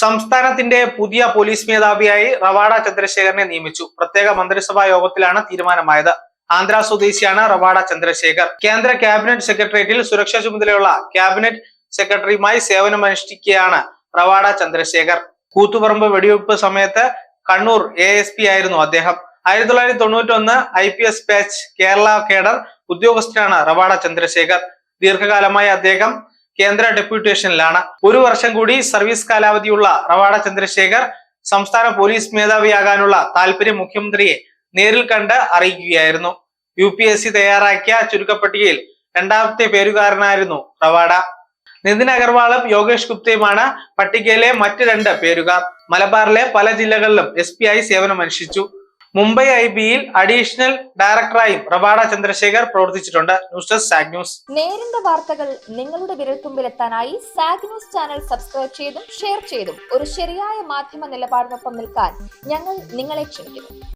സംസ്ഥാനത്തിന്റെ പുതിയ പോലീസ് മേധാവിയായി റവാഡ ചന്ദ്രശേഖരനെ നിയമിച്ചു. പ്രത്യേക മന്ത്രിസഭാ യോഗത്തിലാണ് തീരുമാനമായത്. ആന്ധ്ര സ്വദേശിയാണ് റവാഡ ചന്ദ്രശേഖർ. കേന്ദ്ര ക്യാബിനറ്റ് സെക്രട്ടേറിയറ്റിൽ സുരക്ഷാ ചുമതലയുള്ള ക്യാബിനറ്റ് സെക്രട്ടറിയുമായി സേവനമനുഷ്ഠിക്കുകയാണ് റവാഡ ചന്ദ്രശേഖർ. കൂത്തുപറമ്പ് വെടിവെപ്പ് സമയത്ത് കണ്ണൂർ എ എസ് പി ആയിരുന്നു അദ്ദേഹം. ആയിരത്തി തൊള്ളായിരത്തി തൊണ്ണൂറ്റി ഒന്ന് I P S batch Kerala cadre ഉദ്യോഗസ്ഥനാണ് റവാഡ ചന്ദ്രശേഖർ. ദീർഘകാലമായി അദ്ദേഹം കേന്ദ്ര ഡെപ്യൂട്ടേഷനിലാണ്. ഒരു വർഷം കൂടി സർവീസ് കാലാവധിയുള്ള റവാഡ ചന്ദ്രശേഖർ സംസ്ഥാന പോലീസ് മേധാവിയാകാനുള്ള താല്പര്യം മുഖ്യമന്ത്രിയെ നേരിൽ കണ്ട് അറിയിക്കുകയായിരുന്നു. യു പി എസ് സി തയ്യാറാക്കിയ ചുരുക്കപ്പട്ടികയിൽ രണ്ടാമത്തെ പേരുകാരനായിരുന്നു റവാഡ. നിതിൻ അഗർവാളും യോഗേഷ് ഗുപ്തയുമാണ് പട്ടികയിലെ മറ്റ് രണ്ട് പേരുകാർ. മലബാറിലെ പല ജില്ലകളിലും എസ് ആയി സേവനമനുഷ്ഠിച്ചു. മുംബൈ ഐ ബിയിൽ അഡീഷണൽ ഡയറക്ടറായും റബാഡ ചന്ദ്രശേഖർ പ്രവർത്തിച്ചിട്ടുണ്ട്. ന്യൂസ് ഡെസ്ക് സാഗ് ന്യൂസ്. നേരിന്റെ വാർത്തകൾ നിങ്ങളുടെ വിരൽത്തുമ്പിലെത്താനായി സാഗ് ന്യൂസ് ചാനൽ സബ്സ്ക്രൈബ് ചെയ്തും ഷെയർ ചെയ്തും ഒരു ശരിയായ മാധ്യമ നിലപാടിനൊപ്പം നിൽക്കാൻ ഞങ്ങൾ നിങ്ങളെ ക്ഷണിക്കുന്നു.